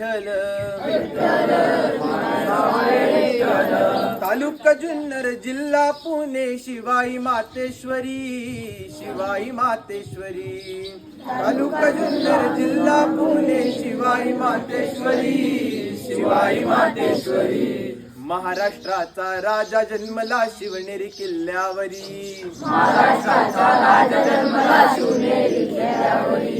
विठ्ठल तालुका जुन्नर जिल्हा पुणे शिवाई मातेश्वरी शिवाई मातेश्वरी. तालुका जुन्नर जिल्हा पुणे शिवाई मातेश्वरी शिवाई मातेश्वरी. महाराष्ट्राचा राजा जन्मला शिवनेरी किल्ल्यावरी. महाराष्ट्राचा राजा जन्मला शिवनेरी किल्ल्यावरी.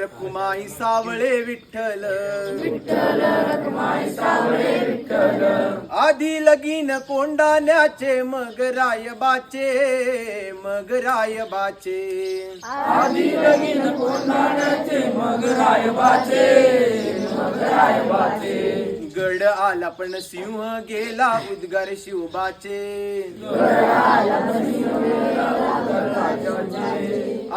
रकुमाई सावळे विठ्ठल. विठ्ठल रकुमाई सावळे विठ्ठल. आधी लगीन कोंडाण्याचे मग रायबाचे मग रायबाचे. आधी लगीन कोंडाण्याचे मग रायबाचे मग रायबाचे. आला पण सिंह गेला उद्गार शिवबाचे.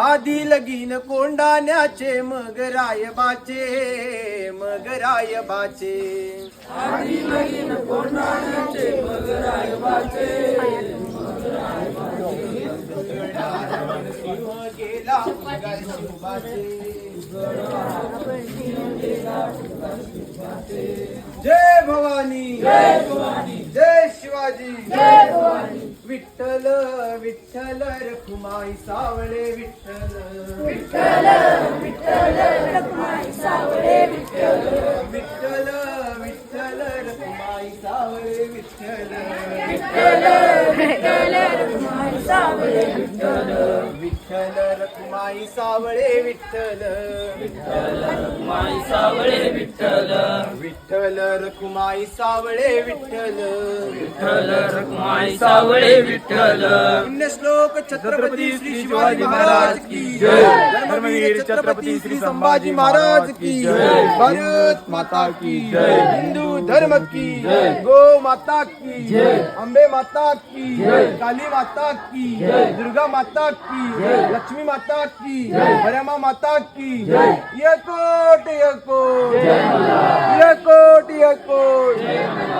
आधी लगीन कोंडाण्याचे मग रायबाचे मग रायबाचे. सिंह गेला उद्गार शिवबाचे. जय भवानी जय शिवाजी जय भवानी विठ्ठल विठ्ठल रखुमाई सावळे विठ्ठल. विठ्ठल विठ्ठल रखुमाई सावळे विठ्ठल. विठ्ठल विठ्ठल रखुमाई सावळे विठ्ठल. विठ्ठल विठ्ठल रखुमाई सावळे विठ्ठल. विठ्ठल रखुमाई सावळे विठ्ठल. माई सावळे विठ्ठल. विठ्ठल रखुमाई सावळे विठ्ठल विठ्ठल रखमाई सावळे विठ्ठल पुण्यश्लोक छत्रपती श्री शिवाजी महाराज की जय धर्मवीर छत्रपती श्री संभाजी महाराज की जय भारत माता की जय हिंदू धर्म की जय गो माता की जय अंबे माता की जय काली माता की जय दुर्गा माता की जय लक्ष्मी माता की जय भरमा माता की जय यकोट यकोट यकोट यकोट